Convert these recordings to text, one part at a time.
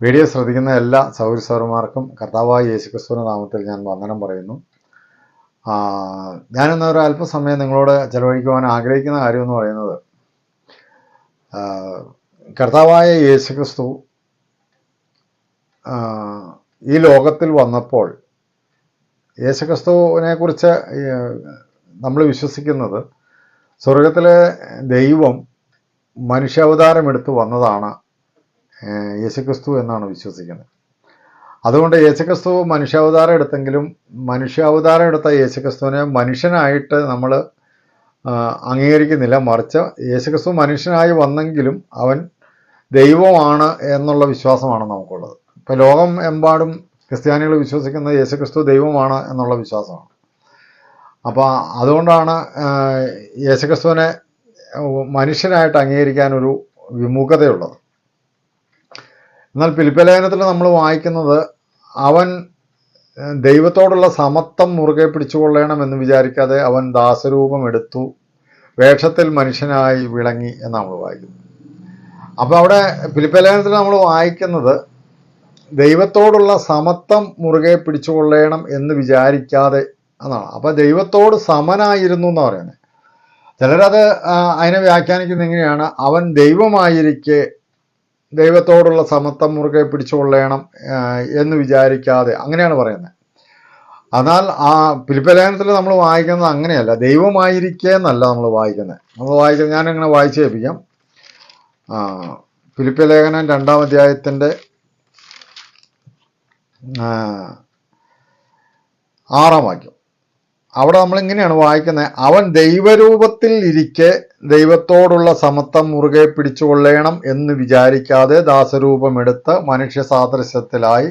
Video ശ്രദ്ധിക്കുന്ന എല്ലാ സൗര കർത്താവായ യേശുക്രിസ്തുവിന്റെ നാമത്തിൽ ഞാൻ വന്ദനം പറയുന്നു. ഞാനിന്ന് ഒരു അല്പസമയം നിങ്ങളോട് ചെലവഴിക്കുവാൻ ആഗ്രഹിക്കുന്ന കാര്യം എന്ന് പറയുന്നത് കർത്താവായ യേശുക്രിസ്തു ഈ ലോകത്തിൽ വന്നപ്പോൾ യേശുക്രിസ്തുവിനെ കുറിച്ച് നമ്മൾ വിശ്വസിക്കുന്നത് സ്വർഗത്തിലെ ദൈവം മനുഷ്യാവതാരം എടുത്ത് വന്നതാണ്. യേശുക്രിസ്തു എന്നാണ് വിശ്വസിക്കുന്നത്. അതുകൊണ്ട് യേശുക്രിസ്തു മനുഷ്യാവതാരം എടുത്തെങ്കിലും മനുഷ്യാവതാരം എടുത്ത യേശുക്രിസ്തുവിനെ മനുഷ്യനായിട്ട് നമ്മൾ അംഗീകരിക്കുന്നില്ല. മറിച്ച് യേശുക്രിസ്തു മനുഷ്യനായി വന്നെങ്കിലും അവൻ ദൈവമാണ് എന്നുള്ള വിശ്വാസമാണ് നമുക്കുള്ളത്. ഇപ്പം ലോകം എമ്പാടും ക്രിസ്ത്യാനികൾ വിശ്വസിക്കുന്നത് യേശുക്രിസ്തു ദൈവമാണ് എന്നുള്ള വിശ്വാസമാണ്. അപ്പോൾ അതുകൊണ്ടാണ് യേശുക്രിസ്തുവിനെ മനുഷ്യനായിട്ട് അംഗീകരിക്കാനൊരു വിമുഖതയുള്ളത്. എന്നാൽ പിലിപ്പലേഖനത്തിൽ നമ്മൾ വായിക്കുന്നത് അവൻ ദൈവത്തോടുള്ള സമത്വം മുറുകെ പിടിച്ചുകൊള്ളണം എന്ന് വിചാരിക്കാതെ അവൻ ദാസരൂപം എടുത്തു വേഷത്തിൽ മനുഷ്യനായി വിളങ്ങി എന്ന് നമ്മൾ വായിക്കുന്നു അപ്പോൾ അവിടെ പിലിപ്പലേഖനത്തിൽ നമ്മൾ വായിക്കുന്നത് ദൈവത്തോടുള്ള സമത്വം മുറുകെ പിടിച്ചുകൊള്ളണം എന്ന് വിചാരിക്കാതെ എന്നാണ്. അപ്പം ദൈവത്തോട് സമനായിരുന്നു എന്ന് പറയുന്നത്. ചിലരത് അതിനെ വ്യാഖ്യാനിക്കുന്ന എങ്ങനെയാണ് അവൻ ദൈവമായിരിക്കെ ദൈവത്തോടുള്ള സമത്വം മുറുകെ പിടിച്ചുകൊള്ളണം എന്ന് വിചാരിക്കാതെ അങ്ങനെയാണ് പറയുന്നത്. എന്നാൽ ആ പിലിപ്പലേഖനത്തിൽ നമ്മൾ വായിക്കുന്നത് അങ്ങനെയല്ല. ദൈവമായിരിക്കേ എന്നല്ല നമ്മൾ വായിക്കുന്നത്. നമ്മൾ വായിക്കുന്നത് ഞാനങ്ങനെ വായിച്ചു കേൾപ്പിക്കാം. ആ, ഫിലിപ്പിലേഖനം രണ്ടാം അധ്യായത്തിന്റെ ആറാം വാക്യം. അവിടെ നമ്മൾ ഇങ്ങനെയാണ് വായിക്കുന്നത്? അവൻ ദൈവരൂപത്തിൽ ഇരിക്കെ ദൈവത്തോടുള്ള സമത്വം മുറുകെ പിടിച്ചുകൊള്ളണം എന്ന് വിചാരിക്കാതെ ദാസരൂപമെടുത്ത് മനുഷ്യ സാദൃശ്യത്തിലായി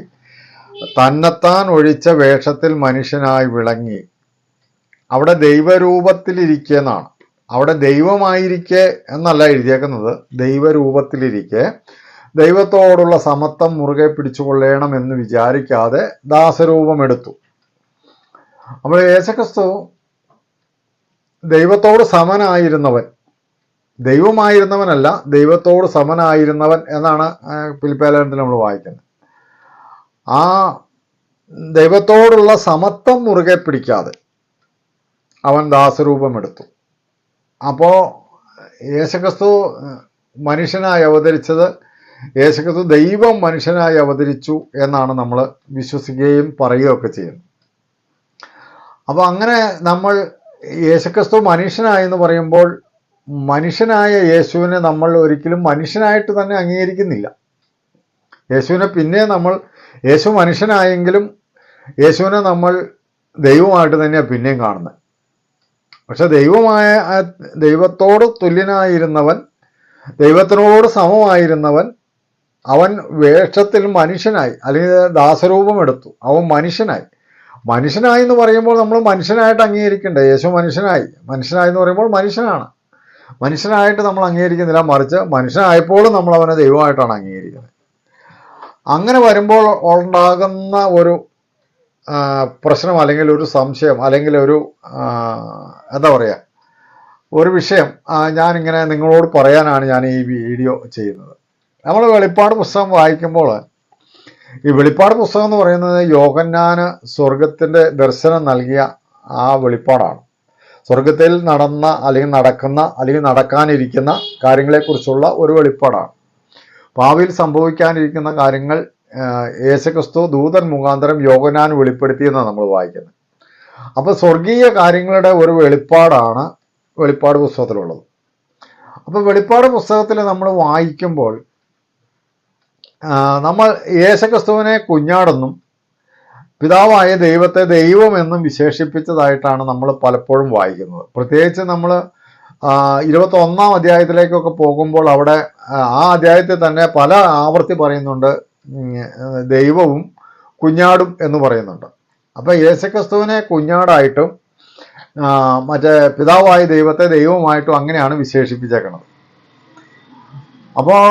തന്നെത്താൻ ഒഴിച്ച വേഷത്തിൽ മനുഷ്യനായി വിളങ്ങി. അവിടെ ദൈവരൂപത്തിലിരിക്കെ എന്നാണ്. അവിടെ ദൈവമായിരിക്കെ എന്നല്ല എഴുതിയേക്കുന്നത്. ദൈവരൂപത്തിലിരിക്കെ ദൈവത്തോടുള്ള സമത്വം മുറുകെ പിടിച്ചുകൊള്ളണം എന്ന് വിചാരിക്കാതെ ദാസരൂപമെടുത്തു. അപ്പോൾ യേശുക്രിസ്തു ദൈവത്തോട് സമനായിരുന്നവൻ. ദൈവമായിരുന്നവനല്ല ദൈവത്തോട് സമനായിരുന്നവൻ എന്നാണ് പിൽപ്പേലനത്തിൽ നമ്മൾ വായിക്കുന്നത്. ആ ദൈവത്തോടുള്ള സമത്വം മുറുകെ പിടിക്കാതെ അവൻ ദാസരൂപമെടുത്തു അപ്പോൾ യേശുക്രിസ്തു മനുഷ്യനായി അവതരിച്ചത് യേശുക്രിസ്തു ദൈവം മനുഷ്യനായി അവതരിച്ചു എന്നാണ് നമ്മൾ വിശ്വസിക്കുകയും പറയുകയൊക്കെ ചെയ്യുന്നത്. അപ്പോൾ അങ്ങനെ നമ്മൾ യേശുക്രിസ്തു മനുഷ്യനായെന്ന് പറയുമ്പോൾ മനുഷ്യനായ യേശുവിനെ നമ്മൾ ഒരിക്കലും മനുഷ്യനായിട്ട് തന്നെ അംഗീകരിക്കുന്നില്ല. യേശുവിനെ പിന്നെ നമ്മൾ യേശു മനുഷ്യനായെങ്കിലും യേശുവിനെ നമ്മൾ ദൈവമായിട്ട് തന്നെയാണ് പിന്നെയും കാണുന്നത്. പക്ഷെ ദൈവമായ ദൈവത്തോട് തുല്യനായിരുന്നവൻ ദൈവത്തിനോട് സമമായിരുന്നവൻ അവൻ വേഷത്തിൽ മനുഷ്യനായി അല്ലെങ്കിൽ ദാസരൂപമെടുത്തു അവൻ മനുഷ്യനായി. മനുഷ്യനായി എന്ന് പറയുമ്പോൾ നമ്മൾ മനുഷ്യനായിട്ട് അംഗീകരിക്കണ്ടേ? യേശു മനുഷ്യനായി. മനുഷ്യനായി എന്ന് പറയുമ്പോൾ മനുഷ്യനാണ്. മനുഷ്യനായിട്ട് നമ്മൾ അംഗീകരിക്കുന്നില്ല. മറിച്ച് മനുഷ്യനായപ്പോഴും നമ്മൾ അവനെ ദൈവമായിട്ടാണ് അംഗീകരിക്കുന്നത്. അങ്ങനെ വരുമ്പോൾ ഉണ്ടാകുന്ന ഒരു പ്രശ്നം അല്ലെങ്കിൽ ഒരു സംശയം അല്ലെങ്കിൽ ഒരു എന്താ പറയുക ഒരു വിഷയം ഞാനിങ്ങനെ നിങ്ങളോട് പറയാനാണ് ഞാൻ ഈ വീഡിയോ ചെയ്യുന്നത്. നമ്മൾ വെളിപ്പാട് പുസ്തകം വായിക്കുമ്പോൾ ഈ വെളിപ്പാട് പുസ്തകം എന്ന് പറയുന്നത് യോഗന്നാന് സ്വർഗത്തിന്റെ ദർശനം നൽകിയ ആ വെളിപ്പാടാണ്. സ്വർഗത്തിൽ നടന്ന അല്ലെങ്കിൽ നടക്കുന്ന അല്ലെങ്കിൽ നടക്കാനിരിക്കുന്ന കാര്യങ്ങളെക്കുറിച്ചുള്ള ഒരു വെളിപ്പാടാണ്. ഭാവിയിൽ സംഭവിക്കാനിരിക്കുന്ന കാര്യങ്ങൾ യേശുക്രിസ്തു ദൂതൻ മുഖാന്തരം യോഗനാൻ വെളിപ്പെടുത്തിയെന്നാണ് നമ്മൾ വായിക്കുന്നത്. അപ്പോൾ സ്വർഗീയ കാര്യങ്ങളുടെ ഒരു വെളിപ്പാടാണ് വെളിപ്പാട് പുസ്തകത്തിലുള്ളത്. അപ്പോൾ വെളിപ്പാട് പുസ്തകത്തിൽ നമ്മൾ വായിക്കുമ്പോൾ നമ്മൾ യേശുക്രിസ്തുവിനെ കുഞ്ഞാടെന്നും പിതാവായ ദൈവത്തെ ദൈവമെന്നും വിശേഷിപ്പിച്ചതായിട്ടാണ് നമ്മൾ പലപ്പോഴും വായിക്കുന്നത്. പ്രത്യേകിച്ച് നമ്മൾ ഇരുപത്തി ഒന്നാം അധ്യായത്തിലേക്കൊക്കെ പോകുമ്പോൾ അവിടെ ആ, ആ അധ്യായത്തിൽ തന്നെ പല ആവർത്തി പറയുന്നുണ്ട് ദൈവവും കുഞ്ഞാടും എന്ന് പറയുന്നുണ്ട്. അപ്പോൾ യേശുക്രിസ്തുവിനെ കുഞ്ഞാടായിട്ടും മറ്റേ പിതാവായ ദൈവത്തെ ദൈവമായിട്ടും അങ്ങനെയാണ് വിശേഷിപ്പിച്ചേക്കുന്നത് അപ്പോൾ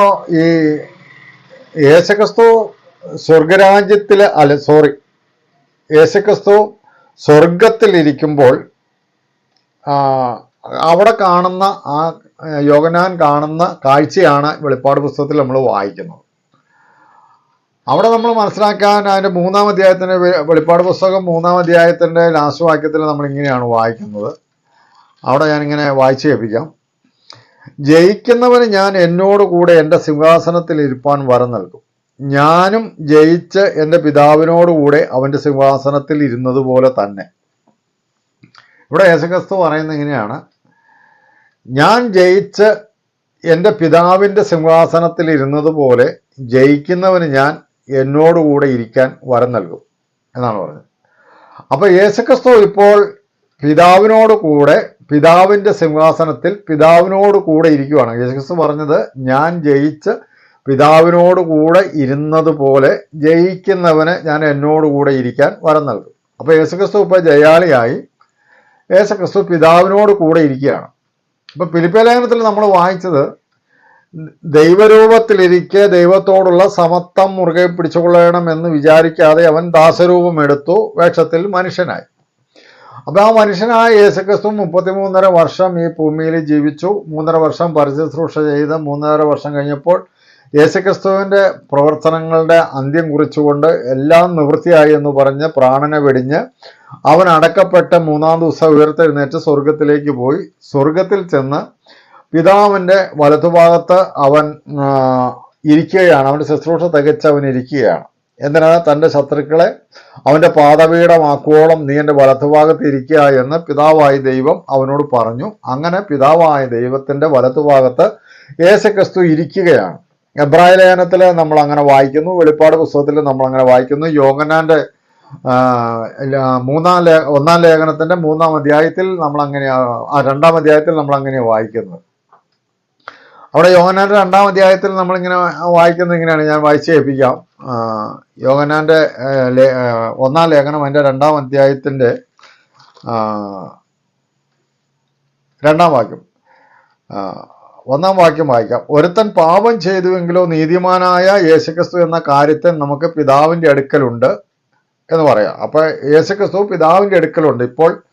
ഈ യേശുക്രിസ്തു സ്വർഗരാജ്യത്തിൽ അല്ല സോറി യേശുക്രിസ്തു സ്വർഗത്തിലിരിക്കുമ്പോൾ അവിടെ കാണുന്ന ആ യോഗനാൻ കാണുന്ന കാഴ്ചയാണ് വെളിപ്പാട് പുസ്തകത്തിൽ നമ്മൾ വായിക്കുന്നത്. അവിടെ നമ്മൾ മനസ്സിലാക്കാൻ അതിന്റെ മൂന്നാം അധ്യായത്തിന്റെ വെളിപ്പാട് പുസ്തകം മൂന്നാം അധ്യായത്തിന്റെ ലാസ്റ്റ് വാക്യത്തിൽ നമ്മൾ ഇങ്ങനെയാണ് വായിക്കുന്നത്. അവിടെ ഞാനിങ്ങനെ വായിച്ചു കേൾപ്പിക്കാം. ജയിക്കുന്നവന് ഞാൻ എന്നോട് കൂടെ എന്റെ സിംഹാസനത്തിൽ ഇരുപ്പാൻ വരം നൽകും. ഞാനും ജയിച്ച് എന്റെ പിതാവിനോടുകൂടെ അവന്റെ സിംഹാസനത്തിൽ ഇരുന്നത് പോലെ തന്നെ. ഇവിടെ യേശുക്രിസ്തു പറയുന്നത് ഇങ്ങനെയാണ്. ഞാൻ ജയിച്ച് എന്റെ പിതാവിന്റെ സിംഹാസനത്തിൽ ഇരുന്നത് പോലെ ജയിക്കുന്നവന് ഞാൻ എന്നോടുകൂടെ ഇരിക്കാൻ വരം നൽകും എന്നാണ് പറഞ്ഞത്. അപ്പോൾ യേശുക്രിസ്തു ഇപ്പോൾ പിതാവിനോട് കൂടെ പിതാവിന്റെ സിംഹാസനത്തിൽ പിതാവിനോട് കൂടെ ഇരിക്കുവാണ്. യേശുക്രിസ്തു പറഞ്ഞത് ഞാൻ ജയിച്ച് പിതാവിനോട് കൂടെ ഇരുന്നത് പോലെ ജയിക്കുന്നവന് ഞാൻ എന്നോട് കൂടെ ഇരിക്കാൻ വരം നൽകും. അപ്പോൾ യേശുക്രിസ്തു ഇപ്പോൾ ജയാളിയായി. യേശുക്രിസ്തു പിതാവിനോട് കൂടെ ഇരിക്കുകയാണ്. ഇപ്പം ഫിലിപ്പിയ ലേഖനത്തിൽ നമ്മൾ വായിച്ചത് ദൈവരൂപത്തിലിരിക്കെ ദൈവത്തോടുള്ള സമത്വം മുറുകെ പിടിച്ചുകൊള്ളണം എന്ന് വിചാരിക്കാതെ അവൻ ദാസരൂപം എടുത്തു വേഷത്തിൽ മനുഷ്യനായി. അപ്പൊ ആ മനുഷ്യനായ യേശുക്രിസ്തു മുപ്പത്തിമൂന്നര വർഷം ഈ ഭൂമിയിൽ ജീവിച്ചു മൂന്നര വർഷം പരിശുശ്രൂഷ ചെയ്ത് മൂന്നര വർഷം കഴിഞ്ഞപ്പോൾ യേശുക്രിസ്തുവിന്റെ പ്രവർത്തനങ്ങളുടെ അന്ത്യം കുറിച്ചുകൊണ്ട് എല്ലാം നിവൃത്തിയായി എന്ന് പറഞ്ഞ് പ്രാണനെ വെടിഞ്ഞ് അവൻ അടക്കപ്പെട്ട മൂന്നാം ദിവസം ഉയർത്തെഴുന്നേറ്റ് സ്വർഗത്തിലേക്ക് പോയി. സ്വർഗത്തിൽ ചെന്ന് പിതാവിന്റെ വലതുഭാഗത്ത് അവൻ ഇരിക്കുകയാണ്. അവന്റെ ശുശ്രൂഷ തികച്ച് അവൻ ഇരിക്കുകയാണ്. എന്തിനാണ് തന്റെ ശത്രുക്കളെ അവന്റെ പാദപീഠമാക്കുവോളം നീ എന്റെ വലത്തുഭാഗത്ത് ഇരിക്കുക എന്ന് പിതാവായ ദൈവം അവനോട് പറഞ്ഞു. അങ്ങനെ പിതാവായ ദൈവത്തിന്റെ വലത്തുഭാഗത്ത് യേശുക്രിസ്തു ഇരിക്കുകയാണ്. എബ്രായ ലേഖനത്തിൽ നമ്മൾ അങ്ങനെ വായിക്കുന്നു വെളിപ്പാട് പുസ്തകത്തിൽ നമ്മൾ അങ്ങനെ വായിക്കുന്നു. ല- മൂന്നാം ലേ ഒന്നാം ലേഖനത്തിന്റെ മൂന്നാം അധ്യായത്തിൽ നമ്മൾ അങ്ങനെ രണ്ടാം അധ്യായത്തിൽ നമ്മൾ അങ്ങനെ വായിക്കുന്നത് അവിടെ യോഹനാന്റെ രണ്ടാം അധ്യായത്തിൽ നമ്മളിങ്ങനെ വായിക്കുന്നത് ഇങ്ങനെയാണ്. ഞാൻ വായിച്ച് കേൾപ്പിക്കാം. ലേ- ഒന്നാം ലേഖനം അതിന്റെ രണ്ടാം അധ്യായത്തിന്റെ രണ്ടാം വാക്യം. ഒന്നാം വാക്യം വായിക്കാം. ഒരുത്തൻ പാപം ചെയ്തുവെങ്കിലോ നീതിമാനായ യേശുക്രിസ്തു എന്ന കാര്യത്തെ നമുക്ക് പിതാവിന്റെ അടുക്കലുണ്ട് എന്ന് പറയാം. അപ്പോൾ യേശുക്രിസ്തു പിതാവിന്റെ അടുക്കലുണ്ട്. ഇപ്പോൾ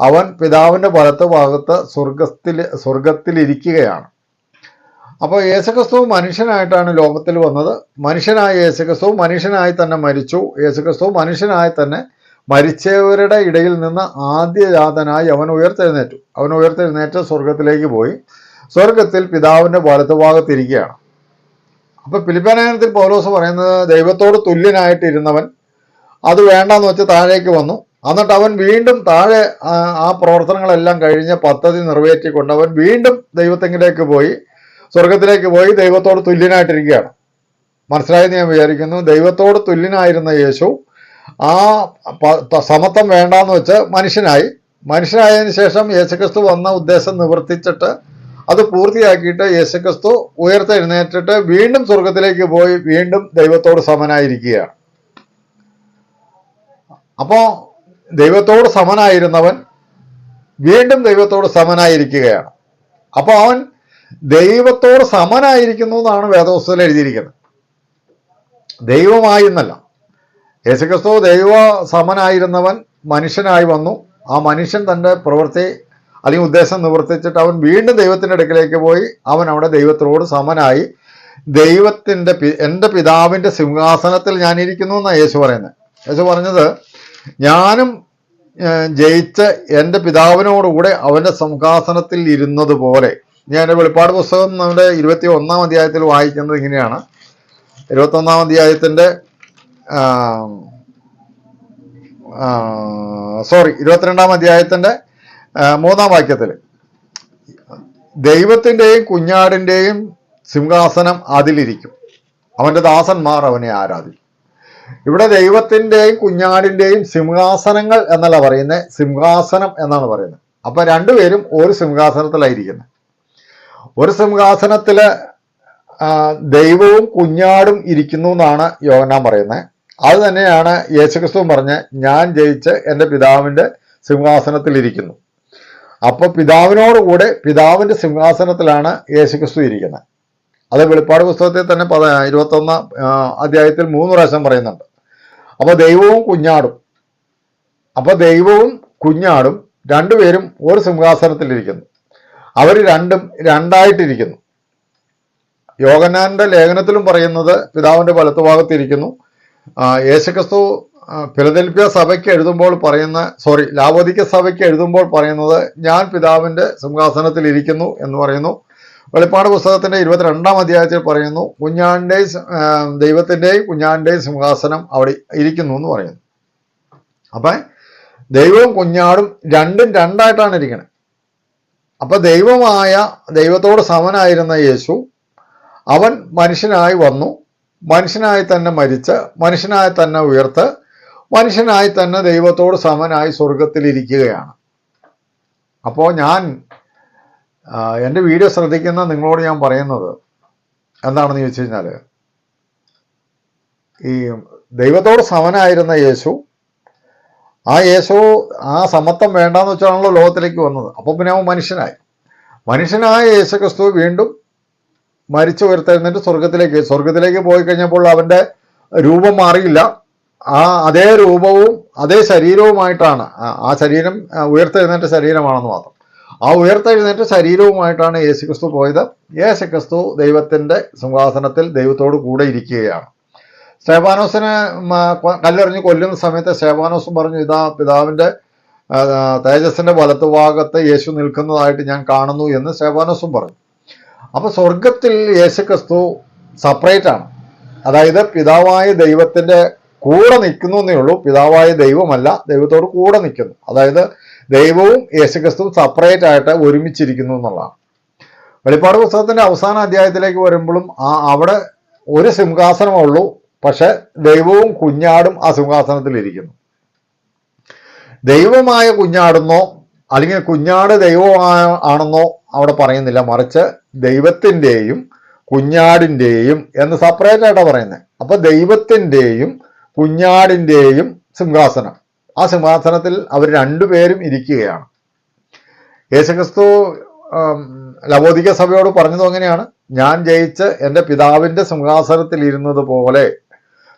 അവൻ പിതാവിന്റെ വലത്ത് ഭാഗത്ത് സ്വർഗത്തിൽ സ്വർഗത്തിലിരിക്കുകയാണ് അപ്പോൾ യേശുക്രിസ്തു മനുഷ്യനായിട്ടാണ് ലോകത്തിൽ വന്നത്. മനുഷ്യനായ യേശുക്രിസ്തു മനുഷ്യനായി തന്നെ മരിച്ചു. യേശുക്രിസ്തു മനുഷ്യനായി തന്നെ മരിച്ചവരുടെ ഇടയിൽ നിന്ന് ആദ്യജാതനായി അവൻ ഉയർത്തെഴുന്നേറ്റു. അവൻ ഉയർത്തെഴുന്നേറ്റ് സ്വർഗത്തിലേക്ക് പോയി. സ്വർഗത്തിൽ പിതാവിന്റെ വലത്തുഭാഗത്തിരിക്കുകയാണ് അപ്പോൾ പിലിപ്പനായനത്തിൽ പൗലോസ് പറയുന്നത് ദൈവത്തോട് തുല്യനായിട്ടിരുന്നവൻ അത് വേണ്ടെന്ന് വെച്ച് താഴേക്ക് വന്നു. എന്നിട്ട് അവൻ വീണ്ടും താഴെ ആ പ്രവർത്തനങ്ങളെല്ലാം കഴിഞ്ഞ് പദ്ധതി നിറവേറ്റിക്കൊണ്ട് അവൻ വീണ്ടും ദൈവത്തെങ്കിലേക്ക് പോയി. സ്വർഗത്തിലേക്ക് പോയി ദൈവത്തോട് തുല്യനായിട്ടിരിക്കുകയാണ്. മനസ്സിലായെന്ന് ഞാൻ വിചാരിക്കുന്നു. ദൈവത്തോട് തുല്യനായിരുന്ന യേശു ആ സമത്വം വേണ്ടാന്ന് വെച്ച് മനുഷ്യനായി. മനുഷ്യനായതിനു ശേഷം യേശുക്രിസ്തു വന്ന ഉദ്ദേശം നിവർത്തിച്ചിട്ട് അത് പൂർത്തിയാക്കിയിട്ട് യേശുക്രിസ്തു ഉയർത്തെഴുന്നേറ്റിട്ട് വീണ്ടും സ്വർഗത്തിലേക്ക് പോയി വീണ്ടും ദൈവത്തോട് സമനായിരിക്കുകയാണ്. അപ്പോ ദൈവത്തോട് സമനായിരുന്നവൻ വീണ്ടും ദൈവത്തോട് സമനായിരിക്കുകയാണ്. അപ്പോൾ അവൻ ദൈവത്തോട് സമനായിരിക്കുന്നു എന്നാണ് വേദപുസ്തകത്തിൽ എഴുതിയിരിക്കുന്നത്. ദൈവമായി എന്നല്ല യേശുക്രിസ്തു ദൈവ സമനായിരുന്നവൻ മനുഷ്യനായി വന്നു. ആ മനുഷ്യൻ തന്റെ പ്രവൃത്തി അല്ലെങ്കിൽ ഉദ്ദേശം നിവർത്തിച്ചിട്ട് അവൻ വീണ്ടും ദൈവത്തിന്റെ അടുക്കലേക്ക് പോയി. അവൻ അവിടെ ദൈവത്തോട് സമനായി. ദൈവത്തിന്റെ പി എന്റെ പിതാവിന്റെ സിംഹാസനത്തിൽ ഞാനിരിക്കുന്നു എന്നാണ് യേശു പറയുന്നത്. യേശു പറഞ്ഞത് ഞാനും ജയിച്ച് എന്റെ പിതാവിനോടുകൂടെ അവന്റെ സിംഹാസനത്തിൽ ഇരുന്നത് പോലെ ഞാൻ വെളിപ്പാട് പുസ്തകം നമ്മുടെ ഇരുപത്തി ഒന്നാം അധ്യായത്തിൽ വായിക്കുന്നത് ഇങ്ങനെയാണ്. ഇരുപത്തി ഒന്നാം അധ്യായത്തിന്റെ സോറി ഇരുപത്തിരണ്ടാം അധ്യായത്തിന്റെ മൂന്നാം വാക്യത്തിൽ. ദൈവത്തിന്റെയും കുഞ്ഞാടിന്റെയും സിംഹാസനം അതിലിരിക്കും. അവന്റെ ദാസന്മാർ അവനെ ആരാധിക്കും. ഇവിടെ ദൈവത്തിന്റെയും കുഞ്ഞാടിന്റെയും സിംഹാസനങ്ങൾ എന്നല്ല പറയുന്നത് സിംഹാസനം എന്നാണ് പറയുന്നത്. അപ്പം രണ്ടുപേരും ഒരു സിംഹാസനത്തിലായിരിക്കുന്നത്. ഒരു സിംഹാസനത്തിൽ ദൈവവും കുഞ്ഞാടും ഇരിക്കുന്നു എന്നാണ് യോഹന്നാൻ പറയുന്നത് അത് തന്നെയാണ് യേശുക്രിസ്തു പറഞ്ഞ് ഞാൻ ജയിച്ച് എന്റെ പിതാവിന്റെ സിംഹാസനത്തിൽ ഇരിക്കുന്നു. അപ്പൊ പിതാവിനോടുകൂടെ പിതാവിന്റെ സിംഹാസനത്തിലാണ് യേശുക്രിസ്തു ഇരിക്കുന്നത് അത് വെളിപ്പാട് പുസ്തകത്തിൽ തന്നെ പത ഇരുപത്തൊന്ന് അധ്യായത്തിൽ മൂന്ന് പ്രാവശ്യം പറയുന്നുണ്ട്. അപ്പൊ ദൈവവും കുഞ്ഞാടും. അപ്പൊ ദൈവവും കുഞ്ഞാടും രണ്ടുപേരും ഒരു സിംഹാസനത്തിലിരിക്കുന്നു. അവർ രണ്ടും രണ്ടായിട്ടിരിക്കുന്നു. യോഗനാന്റെ ലേഖനത്തിലും പറയുന്നത് പിതാവിന്റെ വലത്തുഭാഗത്തിരിക്കുന്നു. യേശുക്രിസ്തു ഫിലദൽഫിയ സഭയ്ക്ക് എഴുതുമ്പോൾ പറയുന്ന സോറി ലാവോദിക്ക സഭയ്ക്ക് എഴുതുമ്പോൾ പറയുന്നത് ഞാൻ പിതാവിന്റെ സിംഹാസനത്തിൽ ഇരിക്കുന്നു എന്ന് പറയുന്നു. വെളിപ്പാട് പുസ്തകത്തിന്റെ ഇരുപത്തിരണ്ടാം അധ്യായത്തിൽ പറയുന്നു കുഞ്ഞാന്റെയും ദൈവത്തിന്റെയും കുഞ്ഞാണ്ടേയും സിംഹാസനം അവിടെ ഇരിക്കുന്നു എന്ന് പറയുന്നു. അപ്പം ദൈവവും കുഞ്ഞാടും രണ്ടും രണ്ടായിട്ടാണ് ഇരിക്കുന്നത് അപ്പൊ ദൈവമായ ദൈവത്തോട് സമനായിരുന്ന യേശു അവൻ മനുഷ്യനായി വന്നു. മനുഷ്യനായി തന്നെ മരിച്ച് മനുഷ്യനായി തന്നെ ഉയർത്ത് മനുഷ്യനായി തന്നെ ദൈവത്തോട് സമനായി സ്വർഗത്തിലിരിക്കുകയാണ് അപ്പോൾ ഞാൻ എന്റെ വീഡിയോ ശ്രദ്ധിക്കുന്ന നിങ്ങളോട് ഞാൻ പറയുന്നത് എന്താണെന്ന് ചോദിച്ചു കഴിഞ്ഞാൽ ഈ ദൈവത്തോട് സമനായിരുന്ന യേശു ആ യേശു ആ സമത്വം വേണ്ടാന്ന് വെച്ചാണല്ലോ ലോകത്തിലേക്ക് വന്നത്. അപ്പോൾ പിന്നെ അവൻ മനുഷ്യനായി. മനുഷ്യനായ യേശു ക്രിസ്തു വീണ്ടും മരിച്ചു ഉയർത്തെഴുന്നേറ്റ് സ്വർഗത്തിലേക്ക് സ്വർഗത്തിലേക്ക് പോയി കഴിഞ്ഞപ്പോൾ അവന്റെ രൂപം മാറിയില്ല. ആ അതേ രൂപവും അതേ ശരീരവുമായിട്ടാണ് ആ- ശരീരം ഉയർത്തെഴുന്നേറ്റ ശരീരമാണെന്ന് മാത്രം. ആ ഉയർത്തെഴുന്നേറ്റ ശരീരവുമായിട്ടാണ് യേശു ക്രിസ്തു പോയത്. യേശു ക്രിസ്തു ദൈവത്തിന്റെ സിംഹാസനത്തിൽ ദൈവത്തോട് കൂടെ ഇരിക്കുകയാണ്. മ, കല്ലെറിഞ്ഞ് കൊല്ലുന്ന സമയത്ത് സ്റ്റേഫാനോസും പറഞ്ഞു ഇതാ പിതാവിന്റെ തേജസ്സിന്റെ വലത്തുഭാഗത്ത് യേശു നിൽക്കുന്നതായിട്ട് ഞാൻ കാണുന്നു എന്ന് സ്റ്റേഫാനോസും പറഞ്ഞു. അപ്പോൾ സ്വർഗത്തിൽ യേശുക്രിസ്തു സെപ്പറേറ്റ് ആണ്. അതായത് പിതാവായ ദൈവത്തിന്റെ കൂടെ നിൽക്കുന്നു എന്നേ ഉള്ളൂ. പിതാവായ ദൈവമല്ല ദൈവത്തോട് കൂടെ നിൽക്കുന്നു. അതായത് ദൈവവും യേശുക്രിസ്തുവും സെപ്പറേറ്റ് ആയിട്ട് ഒരുമിച്ചിരിക്കുന്നു എന്നുള്ളതാണ്. വെളിപ്പാട് പുസ്തകത്തിന്റെ അവസാന അധ്യായത്തിലേക്ക് വരുമ്പോഴും ആ അവിടെ ഒരു സിംഹാസനമേ ഉള്ളൂ. പക്ഷെ ദൈവവും കുഞ്ഞാടും ആ സിംഹാസനത്തിലിരിക്കുന്നു ദൈവമായ കുഞ്ഞാടുന്നോ അല്ലെങ്കിൽ കുഞ്ഞാട് ദൈവമായ ആണെന്നോ അവിടെ പറയുന്നില്ല. മറിച്ച് ദൈവത്തിന്റെയും കുഞ്ഞാടിന്റെയും എന്ന് സെപ്പറേറ്റ് ആയിട്ടാണ് പറയുന്നത് അപ്പൊ ദൈവത്തിന്റെയും കുഞ്ഞാടിന്റെയും സിംഹാസനം. ആ സിംഹാസനത്തിൽ അവർ രണ്ടുപേരും ഇരിക്കുകയാണ്. യേശുക്രിസ്തു ലവോദിക സഭയോട് പറഞ്ഞതും അങ്ങനെയാണ്. ഞാൻ ജയിച്ച് എന്റെ പിതാവിന്റെ സിംഹാസനത്തിൽ ഇരുന്നത് പോലെ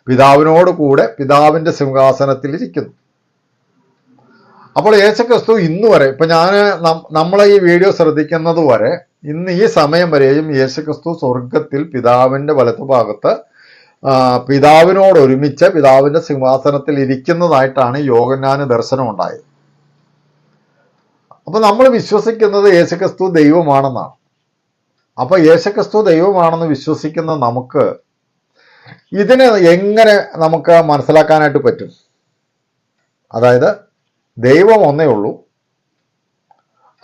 പിതാവിനോട് കൂടെ പിതാവിന്റെ സിംഹാസനത്തിൽ ഇരിക്കുന്നു അപ്പോൾ യേശുക്രിസ്തു ഇന്ന് വരെ ഇപ്പം ഞാൻ നമ്മളെ ഈ വീഡിയോ ശ്രദ്ധിക്കുന്നത് വരെ ഇന്ന് ഈ സമയം വരെയും യേശുക്രിസ്തു സ്വർഗത്തിൽ പിതാവിന്റെ വലത്തുഭാഗത്ത് പിതാവിനോട് ഒരുമിച്ച് പിതാവിന്റെ സിംഹാസനത്തിൽ ഇരിക്കുന്നതായിട്ടാണ് യോഗനാന് ദർശനം ഉണ്ടായത്. അപ്പോൾ നമ്മൾ വിശ്വസിക്കുന്നത് യേശുക്രിസ്തു ദൈവമാണെന്നാണ്. അപ്പോൾ യേശുക്രിസ്തു ദൈവമാണെന്ന് വിശ്വസിക്കുന്ന നമുക്ക് ഇതിനെ എങ്ങനെ നമുക്ക് മനസ്സിലാക്കാനായിട്ട് പറ്റും? അതായത് ദൈവം ഒന്നേ ഉള്ളൂ.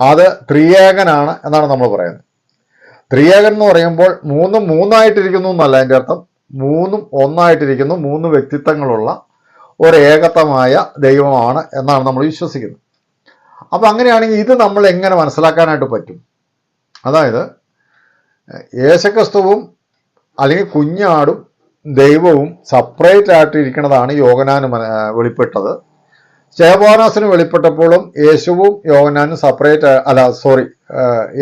അത് ത്രിയേകനാണ് എന്നാണ് നമ്മൾ പറയുന്നത്. ത്രിയേകൻ എന്ന് പറയുമ്പോൾ മൂന്നും മൂന്നായിട്ടിരിക്കുന്നു എന്നല്ല അതിന്റെ അർത്ഥം. മൂന്നും ഒന്നായിട്ടിരിക്കുന്നു മൂന്ന് വ്യക്തിത്വങ്ങളുള്ള ഒരു ഏകത്വമായ ദൈവമാണ് എന്നാണ് നമ്മൾ വിശ്വസിക്കുന്നത്. അപ്പം അങ്ങനെയാണെങ്കിൽ ഇത് നമ്മൾ എങ്ങനെ മനസ്സിലാക്കാനായിട്ട് പറ്റും? അതായത് യേശക്രിസ്തുവും അല്ലെങ്കിൽ കുഞ്ഞാടും ദൈവവും സെപ്പറേറ്റ് ആയിട്ടിരിക്കുന്നതാണ് യോഗനാന് വെളിപ്പെട്ടത്. സ്റ്റേഫാനോസിന് വെളിപ്പെട്ടപ്പോഴും യേശുവും യോഗനാനും സെപ്പറേറ്റ് അല്ല സോറി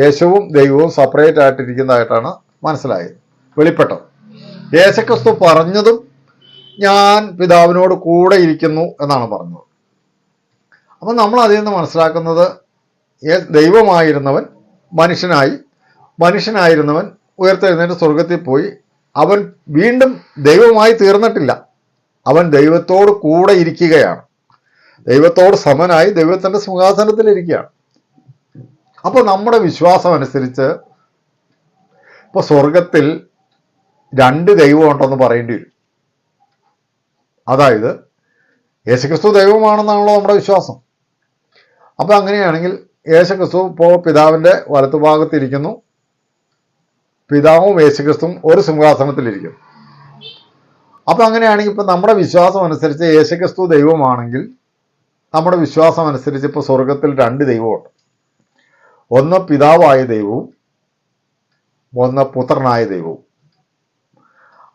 യേശുവും ദൈവവും സെപ്പറേറ്റ് ആയിട്ടിരിക്കുന്നതായിട്ടാണ് മനസ്സിലായത് വെളിപ്പെട്ടത്. യേശുക്രിസ്തു പറഞ്ഞതും ഞാൻ പിതാവിനോട് കൂടെ ഇരിക്കുന്നു എന്നാണ് പറഞ്ഞത്. അപ്പം നമ്മൾ അതിൽ നിന്ന് മനസ്സിലാക്കുന്നത് ദൈവമായിരുന്നവൻ മനുഷ്യനായി മനുഷ്യനായിരുന്നവൻ ഉയർത്തെഴുന്നേറ്റ് സ്വർഗത്തിൽ പോയി അവൻ വീണ്ടും ദൈവമായി തീർന്നിട്ടില്ല. അവൻ ദൈവത്തോട് കൂടെ ഇരിക്കുകയാണ്. ദൈവത്തോട് സമനായി ദൈവത്തിന്റെ സിംഹാസനത്തിൽ ഇരിക്കുകയാണ്. അപ്പോൾ നമ്മുടെ വിശ്വാസം അനുസരിച്ച് ഇപ്പോൾ സ്വർഗത്തിൽ രണ്ട് ദൈവമുണ്ടെന്ന് പറയേണ്ടി വരും. അതായത് യേശുക്രിസ്തു ദൈവമാണെന്നാണല്ലോ നമ്മുടെ വിശ്വാസം. അപ്പോൾ അങ്ങനെയാണെങ്കിൽ യേശുക്രിസ്തു ഇപ്പോൾ പിതാവിന്റെ വലത്തുഭാഗത്തിരിക്കുന്നു പിതാവും യേശുക്രിസ്തുവും ഒരു സിംഹാസനത്തിലിരിക്കും. അപ്പൊ അങ്ങനെയാണെങ്കിൽ ഇപ്പൊ നമ്മുടെ വിശ്വാസം അനുസരിച്ച് യേശുക്രിസ്തു ദൈവമാണെങ്കിൽ നമ്മുടെ വിശ്വാസം അനുസരിച്ച് ഇപ്പോൾ സ്വർഗത്തിൽ രണ്ട് ദൈവമുണ്ട്. ഒന്ന് പിതാവായ ദൈവവും ഒന്ന് പുത്രനായ ദൈവവും.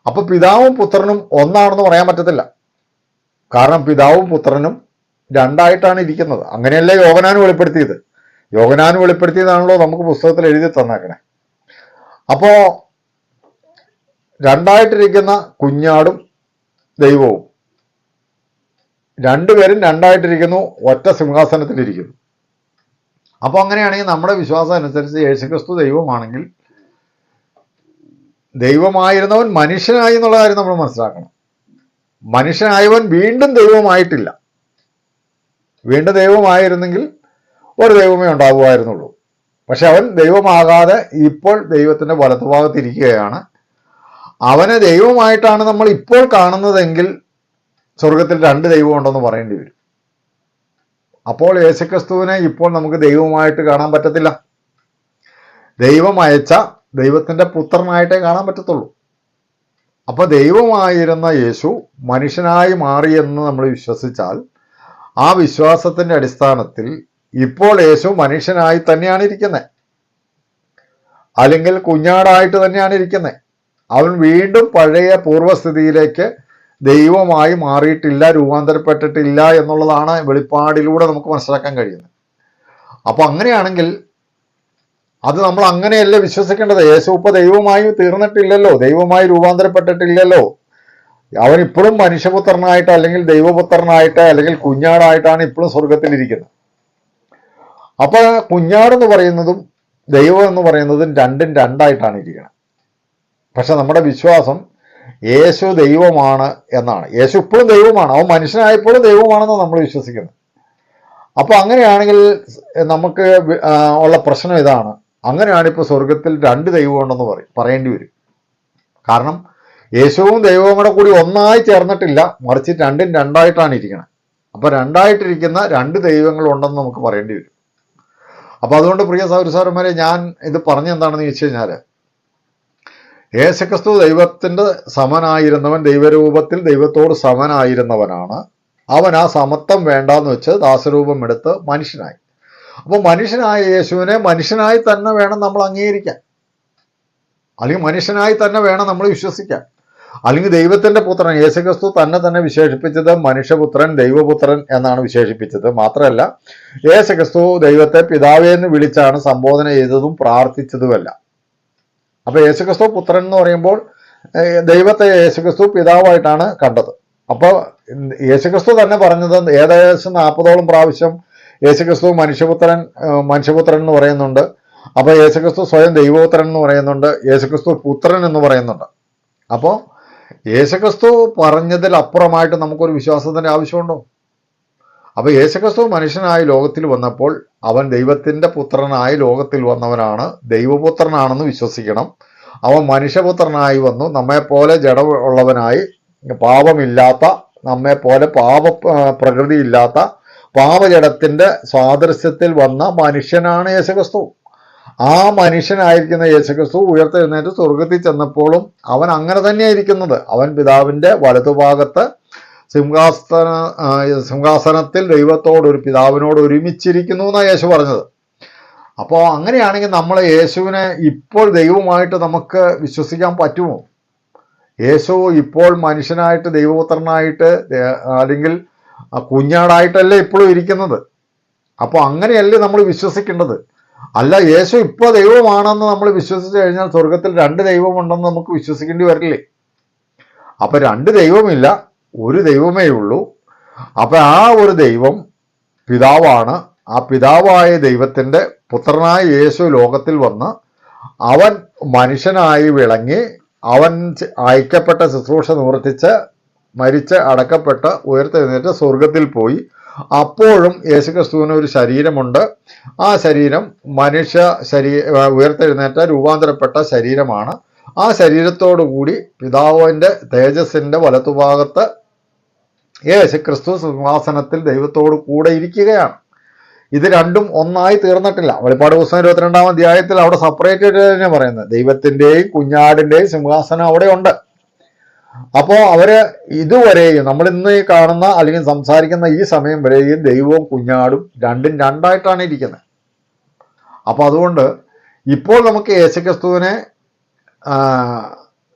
അപ്പോൾ പിതാവും പുത്രനും ഒന്നാണെന്ന് പറയാൻ പറ്റത്തില്ല. കാരണം പിതാവും പുത്രനും രണ്ടായിട്ടാണ് ഇരിക്കുന്നത്. അങ്ങനെയല്ലേ യോഗനാൻ വെളിപ്പെടുത്തിയത്? യോഗനാൻ വെളിപ്പെടുത്തിയതാണല്ലോ നമുക്ക് പുസ്തകത്തിൽ എഴുതി തന്നേക്കണേ. അപ്പോ രണ്ടായിട്ടിരിക്കുന്ന കുഞ്ഞാടും ദൈവവും. രണ്ടുപേരും രണ്ടായിട്ടിരിക്കുന്നു ഒറ്റ സിംഹാസനത്തിലിരിക്കുന്നു. അപ്പോൾ അങ്ങനെയാണെങ്കിൽ നമ്മുടെ വിശ്വാസം അനുസരിച്ച് യേശുക്രിസ്തു ദൈവമാണെങ്കിൽ ദൈവമായിരുന്നവൻ മനുഷ്യനായി എന്നുള്ള കാര്യം നമ്മൾ മനസ്സിലാക്കണം. മനുഷ്യനായവൻ വീണ്ടും ദൈവമായിട്ടില്ല വീണ്ടും ദൈവമായിരുന്നെങ്കിൽ ഒരു ദൈവമേ ഉണ്ടാകുമായിരുന്നുള്ളൂ പക്ഷെ അവൻ ദൈവമാകാതെ ഇപ്പോൾ ദൈവത്തിന്റെ വലത്തുഭാഗത്തിരിക്കുകയാണ്. അവനെ ദൈവമായിട്ടാണ് നമ്മൾ ഇപ്പോൾ കാണുന്നതെങ്കിൽ സ്വർഗത്തിൽ രണ്ട് ദൈവമുണ്ടെന്ന് പറയേണ്ടി വരും. അപ്പോൾ യേശുക്രിസ്തുവിനെ ഇപ്പോൾ നമുക്ക് ദൈവമായിട്ട് കാണാൻ പറ്റത്തില്ല. ദൈവം അയച്ച ദൈവത്തിന്റെ പുത്രനായിട്ടേ കാണാൻ പറ്റത്തുള്ളൂ. അപ്പൊ ദൈവമായിരുന്ന യേശു മനുഷ്യനായി മാറിയെന്ന് നമ്മൾ വിശ്വസിച്ചാൽ ആ വിശ്വാസത്തിന്റെ അടിസ്ഥാനത്തിൽ ഇപ്പോൾ യേശു മനുഷ്യനായി തന്നെയാണ് ഇരിക്കുന്നത് അല്ലെങ്കിൽ കുഞ്ഞാടായിട്ട് തന്നെയാണ് ഇരിക്കുന്നത് അവൻ വീണ്ടും പഴയ പൂർവസ്ഥിതിയിലേക്ക് ദൈവമായി മാറിയിട്ടില്ല രൂപാന്തരപ്പെട്ടിട്ടില്ല എന്നുള്ളതാണ് വെളിപ്പാടിലൂടെ നമുക്ക് മനസ്സിലാക്കാൻ കഴിയുന്നത്. അപ്പൊ അങ്ങനെയാണെങ്കിൽ അത് നമ്മൾ അങ്ങനെയല്ലേ വിശ്വസിക്കേണ്ടത്? യേശു ഇപ്പൊ ദൈവമായി തീർന്നിട്ടില്ലല്ലോ ദൈവമായി രൂപാന്തരപ്പെട്ടിട്ടില്ലല്ലോ. അവൻ ഇപ്പോഴും മനുഷ്യപുത്രനായിട്ട് അല്ലെങ്കിൽ ദൈവപുത്രനായിട്ട് അല്ലെങ്കിൽ കുഞ്ഞാടായിട്ടാണ് ഇപ്പോഴും സ്വർഗത്തിലിരിക്കുന്നത് അപ്പൊ കുഞ്ഞാടെന്ന് പറയുന്നതും ദൈവം എന്ന് പറയുന്നതും രണ്ടും രണ്ടായിട്ടാണ് ഇരിക്കുന്നത് പക്ഷെ നമ്മുടെ വിശ്വാസം യേശു ദൈവമാണ് എന്നാണ്. യേശു ഇപ്പോഴും ദൈവമാണ്. അവൻ മനുഷ്യനായപ്പോഴും ദൈവമാണെന്ന് നമ്മൾ വിശ്വസിക്കുന്നത്. അപ്പോൾ അങ്ങനെയാണെങ്കിൽ നമുക്ക് ഉള്ള പ്രശ്നം ഇതാണ്. അങ്ങനെയാണ് ഇപ്പോൾ സ്വർഗത്തിൽ രണ്ട് ദൈവമുണ്ടെന്ന് പറയും പറയേണ്ടി വരും. കാരണം യേശുവും ദൈവവും കൂടെ കൂടി ഒന്നായി ചേർന്നിട്ടില്ല. മറിച്ച് രണ്ടും രണ്ടായിട്ടാണ് ഇരിക്കുന്നത് അപ്പൊ രണ്ടായിട്ടിരിക്കുന്ന രണ്ട് ദൈവങ്ങളുണ്ടെന്ന് നമുക്ക് പറയേണ്ടി വരും. അപ്പൊ അതുകൊണ്ട് പ്രിയ സൗരസാരന്മാരെ ഞാൻ ഇത് പറഞ്ഞെന്താണെന്ന് ചോദിച്ചു കഴിഞ്ഞാൽ യേശുക്രിസ്തു ദൈവത്തിന്റെ സമനായിരുന്നവൻ ദൈവരൂപത്തിൽ ദൈവത്തോട് സമനായിരുന്നവനാണ്. അവൻ ആ സമത്വം വേണ്ടാന്ന് വെച്ച് ദാസരൂപം എടുത്ത് മനുഷ്യനായി. അപ്പോൾ മനുഷ്യനായ യേശുവിനെ മനുഷ്യനായി തന്നെ വേണം നമ്മൾ അംഗീകരിക്കാൻ. അല്ലെങ്കിൽ മനുഷ്യനായി തന്നെ വേണം നമ്മൾ വിശ്വസിക്കാൻ. അല്ലെങ്കിൽ ദൈവത്തിന്റെ പുത്രൻ യേശുക്രിസ്തു തന്നെ തന്നെ വിശേഷിപ്പിച്ചത് മനുഷ്യപുത്രൻ ദൈവപുത്രൻ എന്നാണ് വിശേഷിപ്പിച്ചത്. മാത്രമല്ല യേശുക്രിസ്തു ദൈവത്തെ പിതാവേ എന്ന് വിളിച്ചാണ് സംബോധന ചെയ്തതും പ്രാർത്ഥിച്ചതുമല്ല. അപ്പൊ യേശുക്രിസ്തു പുത്രൻ എന്ന് പറയുമ്പോൾ ദൈവത്തെ യേശുക്രിസ്തു പിതാവായിട്ടാണ് കണ്ടത്. അപ്പോൾ യേശുക്രിസ്തു തന്നെ പറഞ്ഞത് ഏകദേശം നാൽപ്പതോളം പ്രാവശ്യം യേശുക്രിസ്തു മനുഷ്യപുത്രൻ മനുഷ്യപുത്രൻ എന്ന് പറയുന്നുണ്ട്. അപ്പൊ യേശുക്രിസ്തു സ്വയം ദൈവപുത്രൻ എന്ന് പറയുന്നുണ്ട്. യേശുക്രിസ്തു പുത്രൻ എന്ന് പറയുന്നുണ്ട്. അപ്പോൾ യേശുക്രിസ്തു പറഞ്ഞതിൽ അപ്പുറമായിട്ട് നമുക്കൊരു വിശ്വാസത്തിന്റെ ആവശ്യമുണ്ടോ? അപ്പൊ യേശുക്രിസ്തു മനുഷ്യനായി ലോകത്തിൽ വന്നപ്പോൾ അവൻ ദൈവത്തിന്റെ പുത്രനായി ലോകത്തിൽ വന്നവനാണ്. ദൈവപുത്രനാണെന്ന് വിശ്വസിക്കണം. അവൻ മനുഷ്യപുത്രനായി വന്നു. നമ്മെപ്പോലെ ജഡ ഉള്ളവനായി പാപമില്ലാത്ത നമ്മെപ്പോലെ പാപ പ്രകൃതിയില്ലാത്ത പാപജടത്തിന്റെ സ്വാദൃശ്യത്തിൽ വന്ന മനുഷ്യനാണ് യേശുക്രിസ്തു. ആ മനുഷ്യനായിരിക്കുന്ന യേശുക്രിസ്തു ഉയർത്തെഴുന്നേറ്റ് സ്വർഗത്തിൽ ചെന്നപ്പോഴും അവൻ അങ്ങനെ തന്നെയായിരിക്കുന്നത്. അവൻ പിതാവിന്റെ വലതുഭാഗത്ത് സിംഹാസന സിംഹാസനത്തിൽ ദൈവത്തോട് ഒരു പിതാവിനോട് ഒരുമിച്ചിരിക്കുന്നു എന്നാണ് യേശു പറഞ്ഞത്. അപ്പോൾ അങ്ങനെയാണെങ്കിൽ നമ്മൾ യേശുവിനെ ഇപ്പോൾ ദൈവമായിട്ട് നമുക്ക് വിശ്വസിക്കാൻ പറ്റുമോ? യേശു ഇപ്പോൾ മനുഷ്യനായിട്ട് ദൈവപുത്രനായിട്ട് അല്ലെങ്കിൽ കുഞ്ഞാടായിട്ടല്ലേ ഇപ്പോഴും ഇരിക്കുന്നത്? അപ്പോൾ അങ്ങനെയല്ലേ നമ്മൾ വിശ്വസിക്കേണ്ടത്? അല്ല യേശു ഇപ്പോൾ ദൈവമാണെന്ന് നമ്മൾ വിശ്വസിച്ചു കഴിഞ്ഞാൽ സ്വർഗത്തിൽ രണ്ട് ദൈവമുണ്ടെന്ന് നമുക്ക് വിശ്വസിക്കേണ്ടി വരില്ലേ? അപ്പം രണ്ട് ദൈവമില്ല ഒരു ദൈവമേ ഉള്ളൂ. അപ്പം ആ ഒരു ദൈവം പിതാവാണ്. ആ പിതാവായ ദൈവത്തിന്റെ പുത്രനായ യേശു ലോകത്തിൽ വന്ന് അവൻ മനുഷ്യനായി വിളങ്ങി അവൻ അയക്കപ്പെട്ട ശുശ്രൂഷ നിവർത്തിച്ച് മരിച്ച് അടക്കപ്പെട്ട് ഉയർത്തെഴുന്നേറ്റ് സ്വർഗത്തിൽ പോയി. അപ്പോഴും യേശുക്രിസ്തുവിന് ഒരു ശരീരമുണ്ട്. ആ ശരീരം മനുഷ്യ ശരീ ഉയർത്തെഴുന്നേറ്റ രൂപാന്തരപ്പെട്ട ശരീരമാണ്. ആ ശരീരത്തോടു കൂടി തേജസ്സിന്റെ വലത്തുഭാഗത്ത് യേശുക്രിസ്തു സിംഹാസനത്തിൽ ദൈവത്തോട് കൂടെ ഇരിക്കുകയാണ്. ഇത് രണ്ടും ഒന്നായി തീർന്നിട്ടില്ല. വെളിപ്പാട് പുസ്തകം ഇരുപത്തിരണ്ടാം അധ്യായത്തിൽ അവിടെ സെപ്പറേറ്റ് തന്നെ പറയുന്നത്. ദൈവത്തിന്റെയും കുഞ്ഞാടിന്റെയും സിംഹാസനം അവിടെ ഉണ്ട് അപ്പോ അവർ ഇതുവരെയും നമ്മൾ ഇന്ന് ഈ കാണുന്ന അല്ലെങ്കിൽ സംസാരിക്കുന്ന ഈ സമയം വരെയും ദൈവവും കുഞ്ഞാടും രണ്ടും രണ്ടായിട്ടാണ് ഇരിക്കുന്നത്. അപ്പോൾ അതുകൊണ്ട് ഇപ്പോൾ നമുക്ക് യേശുക്രിസ്തുവിനെ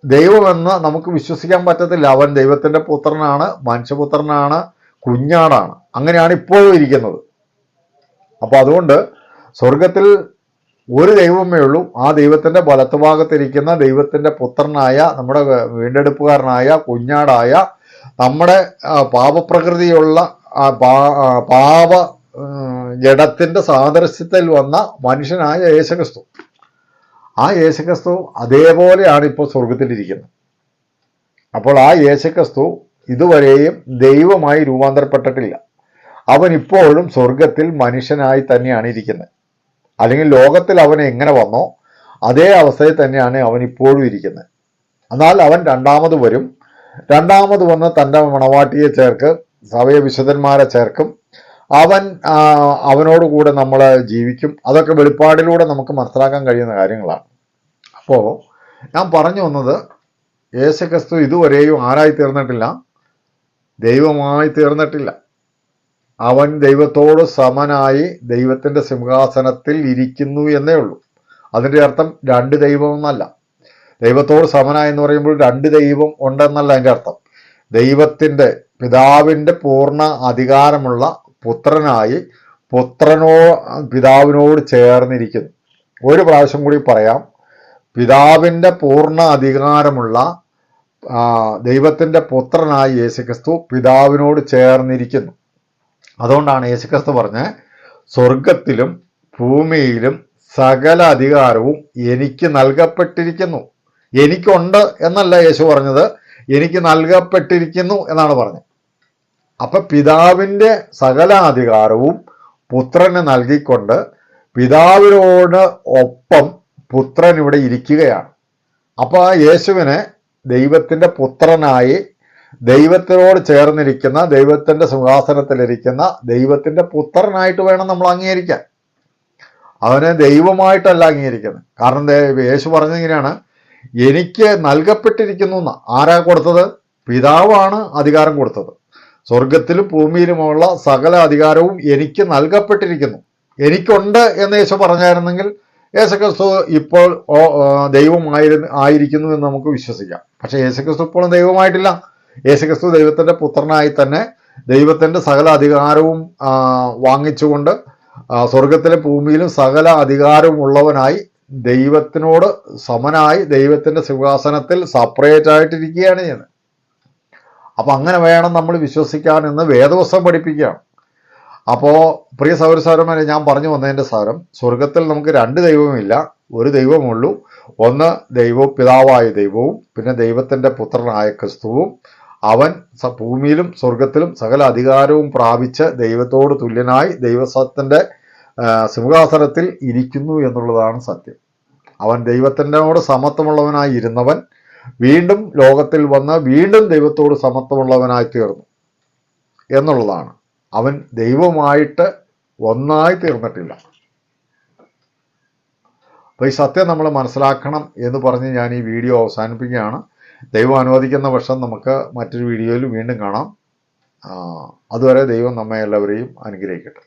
ദൈവമെന്ന് നമുക്ക് വിശ്വസിക്കാൻ പറ്റത്തില്ല. അവൻ ദൈവത്തിന്റെ പുത്രനാണ് മനുഷ്യപുത്രനാണ് കുഞ്ഞാടാണ്. അങ്ങനെയാണ് ഇപ്പോഴും ഇരിക്കുന്നത്. അപ്പോൾ അതുകൊണ്ട് സ്വർഗത്തിൽ ഒരു ദൈവമേ ഉള്ളൂ. ആ ദൈവത്തിന്റെ വലത്തുഭാഗത്തിരിക്കുന്ന ദൈവത്തിന്റെ പുത്രനായ നമ്മുടെ വീണ്ടെടുപ്പുകാരനായ കുഞ്ഞാടായ നമ്മുടെ പാപപ്രകൃതിയുള്ള പാപ ജഡത്തിന്റെ സാദൃശ്യത്തിൽ വന്ന മനുഷ്യനായ യേശുക്രിസ്തു. ആ യേശുക്രിസ്തു അതേപോലെയാണ് ഇപ്പോൾ സ്വർഗത്തിലിരിക്കുന്നത് അപ്പോൾ ആ യേശുക്രിസ്തു ഇതുവരെയും ദൈവമായി രൂപാന്തരപ്പെട്ടിട്ടില്ല. അവൻ ഇപ്പോഴും സ്വർഗത്തിൽ മനുഷ്യനായി തന്നെയാണ് ഇരിക്കുന്നത്. അല്ലെങ്കിൽ ലോകത്തിൽ അവൻ എങ്ങനെ വന്നോ അതേ അവസ്ഥയിൽ തന്നെയാണ് അവൻ ഇപ്പോഴും ഇരിക്കുന്നത്. എന്നാൽ അവൻ രണ്ടാമത് വരും. രണ്ടാമത് വന്ന് തന്റെ മണവാട്ടിയെ ചേർക്ക് സഭയെ വിശുദ്ധന്മാരെ ചേർക്കും. അവൻ അവനോടുകൂടെ അവനോട് കൂടെ നമ്മൾ ജീവിക്കും. അതൊക്കെ വെളിപ്പാടിലൂടെ നമുക്ക് മനസ്സിലാക്കാൻ കഴിയുന്ന കാര്യങ്ങളാണ്. അപ്പോൾ ഞാൻ പറഞ്ഞു വന്നത് യേശുക്രിസ്തു ഇതുവരെയും ആരായി തീർന്നിട്ടില്ല. ദൈവമായി തീർന്നിട്ടില്ല. അവൻ ദൈവത്തോട് സമനായി ദൈവത്തിന്റെ സിംഹാസനത്തിൽ ഇരിക്കുന്നു എന്നേ ഉള്ളൂ. അതിന്റെ അർത്ഥം രണ്ട് ദൈവം എന്നല്ല ദൈവത്തോട് സമനായി എന്ന് പറയുമ്പോൾ രണ്ട് ദൈവം ഉണ്ടെന്നല്ല അതിന്റെ അർത്ഥം. ദൈവത്തിന്റെ പിതാവിന്റെ പൂർണ അധികാരമുള്ള പുത്രനായി പുത്രനോ പിതാവിനോട് ചേർന്നിരിക്കുന്നു. ഒരു പ്രാവശ്യം കൂടി പറയാം. പിതാവിന്റെ പൂർണ അധികാരമുള്ള ദൈവത്തിന്റെ പുത്രനായി യേശുക്രിസ്തു പിതാവിനോട് ചേർന്നിരിക്കുന്നു. അതുകൊണ്ടാണ് യേശുക്രിസ്തു പറഞ്ഞ് സ്വർഗത്തിലും ഭൂമിയിലും സകല അധികാരവും എനിക്ക് നൽകപ്പെട്ടിരിക്കുന്നു. എനിക്കുണ്ട് എന്നല്ല യേശു പറഞ്ഞത് എനിക്ക് നൽകപ്പെട്ടിരിക്കുന്നു എന്നാണ് പറഞ്ഞത്. അപ്പൊ പിതാവിന്റെ സകല അധികാരവും പുത്രന് നൽകിക്കൊണ്ട് പിതാവിനോട് ഒപ്പം പുത്രൻ ഇവിടെ ഇരിക്കുകയാണ്. അപ്പോൾ ആ യേശുവിനെ ദൈവത്തിന്റെ പുത്രനായി ദൈവത്തിനോട് ചേർന്നിരിക്കുന്ന ദൈവത്തിന്റെ സിംഹാസനത്തിലിരിക്കുന്ന ദൈവത്തിന്റെ പുത്രനായിട്ട് വേണം നമ്മൾ അംഗീകരിക്കാൻ. അവനെ ദൈവമായിട്ടല്ല അംഗീകരിക്കുന്നത്. കാരണം യേശു പറഞ്ഞിങ്ങനെയാണ് എനിക്ക് നൽകപ്പെട്ടിരിക്കുന്നു എന്ന്. ആരാ കൊടുത്തത്? പിതാവാണ് അധികാരം കൊടുത്തത്. സ്വർഗത്തിലും ഭൂമിയിലുമുള്ള സകല അധികാരവും എനിക്ക് നൽകപ്പെട്ടിരിക്കുന്നു. എനിക്കുണ്ട് എന്ന് യേശു പറഞ്ഞായിരുന്നെങ്കിൽ യേശുക്രിസ്തു ഇപ്പോൾ ദൈവമായിരുന്നു ആയിരിക്കുന്നു എന്ന് നമുക്ക് വിശ്വസിക്കാം. പക്ഷേ യേശുക്രിസ്തു ഇപ്പോഴും ദൈവമായിട്ടില്ല. യേശുക്രിസ്തു ദൈവത്തിന്റെ പുത്രനായി തന്നെ ദൈവത്തിന്റെ സകല അധികാരവും വാങ്ങിച്ചുകൊണ്ട് സ്വർഗത്തിലും ഭൂമിയിലും സകല അധികാരവും ഉള്ളവനായി ദൈവത്തിനോട് സമനായി ദൈവത്തിന്റെ സിംഹാസനത്തിൽ സെപ്പറേറ്റ് ആയിട്ടിരിക്കുകയാണ് ചെയ്യുന്നത് അപ്പം അങ്ങനെ വേണം നമ്മൾ വിശ്വസിക്കാൻ എന്ന് വേദവസ്ത്രം പഠിപ്പിക്കുകയാണ്. അപ്പോൾ പ്രിയ സൗരസാരന്മാരെ ഞാൻ പറഞ്ഞു വന്നതിന്റെ സാരം സ്വർഗത്തിൽ നമുക്ക് രണ്ട് ദൈവമില്ല ഒരു ദൈവമുള്ളൂ. ഒന്ന് ദൈവവും പിതാവായ ദൈവവും പിന്നെ ദൈവത്തിന്റെ പുത്രനായ ക്രിസ്തുവും അവൻ ഭൂമിയിലും സ്വർഗത്തിലും സകല അധികാരവും പ്രാപിച്ച് ദൈവത്തോട് തുല്യനായി ദൈവസത്തിന്റെ സിംഹാസനത്തിൽ ഇരിക്കുന്നു എന്നുള്ളതാണ് സത്യം. അവൻ ദൈവത്തിനോട് സമത്വമുള്ളവനായി ഇരുന്നവൻ വീണ്ടും ലോകത്തിൽ വന്ന് വീണ്ടും ദൈവത്തോട് സമത്വമുള്ളവനായി തീർന്നു എന്നുള്ളതാണ്. അവൻ ദൈവമായിട്ട് ഒന്നായി തീർന്നിട്ടില്ല. അപ്പോൾ ഈ സത്യം നമ്മൾ മനസ്സിലാക്കണം എന്ന് പറഞ്ഞ് ഞാൻ ഈ വീഡിയോ അവസാനിപ്പിക്കുകയാണ്. ദൈവം അനുവദിക്കുന്ന പക്ഷം നമുക്ക് മറ്റൊരു വീഡിയോയിൽ വീണ്ടും കാണാം. അതുവരെ ദൈവം നമ്മെ എല്ലാവരെയും അനുഗ്രഹിക്കട്ടെ.